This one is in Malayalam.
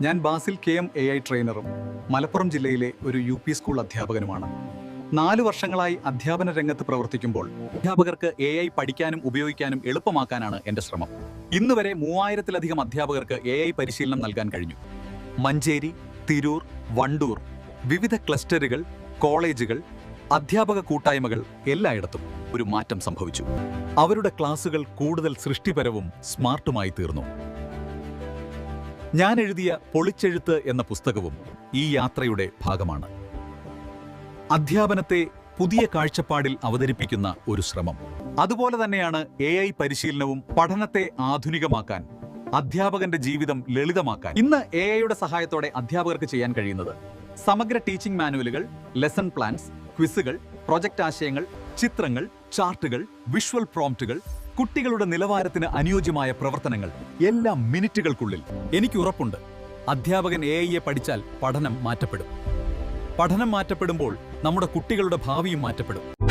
ഞാൻ Basil K M A I ട്രെയിനറും Malappuram ജില്ലയിലെ ഒരു യു പി സ്കൂൾ അധ്യാപകനുമാണ്. നാല് വർഷങ്ങളായി അധ്യാപന രംഗത്ത് പ്രവർത്തിക്കുമ്പോൾ അധ്യാപകർക്ക് എ ഐ പഠിക്കാനും ഉപയോഗിക്കാനും എളുപ്പമാക്കാനാണ് എന്റെ ശ്രമം. ഇന്ന് വരെ മൂവായിരത്തിലധികം അധ്യാപകർക്ക് എ ഐ പരിശീലനം നൽകാൻ കഴിഞ്ഞു. മഞ്ചേരി തിരൂർ വണ്ടൂർ വിവിധ ക്ലസ്റ്ററുകൾ കോളേജുകൾ അധ്യാപക കൂട്ടായ്മകൾ എല്ലായിടത്തും ഒരു മാറ്റം സംഭവിച്ചു. അവരുടെ ക്ലാസുകൾ കൂടുതൽ സൃഷ്ടിപരവും സ്മാർട്ടുമായി തീർന്നു. ഞാൻ എഴുതിയ പൊളിച്ചെഴുത്ത് എന്ന പുസ്തകവും ഈ യാത്രയുടെ ഭാഗമാണ്. അധ്യാപനത്തെ പുതിയ കാഴ്ചപ്പാടിൽ അവതരിപ്പിക്കുന്ന ഒരു ശ്രമം. അതുപോലെ തന്നെയാണ് എ ഐ പരിശീലനവും പഠനത്തെ ആധുനികമാക്കാൻ അധ്യാപകന്റെ ജീവിതം ലളിതമാക്കാൻ. ഇന്ന് എ ഐയുടെ സഹായത്തോടെ അധ്യാപകർക്ക് ചെയ്യാൻ കഴിയുന്നത് സമഗ്ര ടീച്ചിംഗ് മാനുവലുകൾ ലെസൺ പ്ലാൻസ് ക്വിസുകൾ പ്രൊജക്ട് ആശയങ്ങൾ ചിത്രങ്ങൾ ചാർട്ടുകൾ വിഷ്വൽ പ്രോംപ്റ്റുകൾ കുട്ടികളുടെ നിലവാരത്തിന് അനുയോജ്യമായ പ്രവർത്തനങ്ങൾ എല്ലാ മിനിറ്റുകൾക്കുള്ളിൽ എനിക്ക് ഉറപ്പുണ്ട്. അധ്യാപകൻ എ ഐയെ പഠിച്ചാൽ പഠനം മാറ്റപ്പെടും. പഠനം മാറ്റപ്പെടുമ്പോൾ നമ്മുടെ കുട്ടികളുടെ ഭാവിയും മാറ്റപ്പെടും.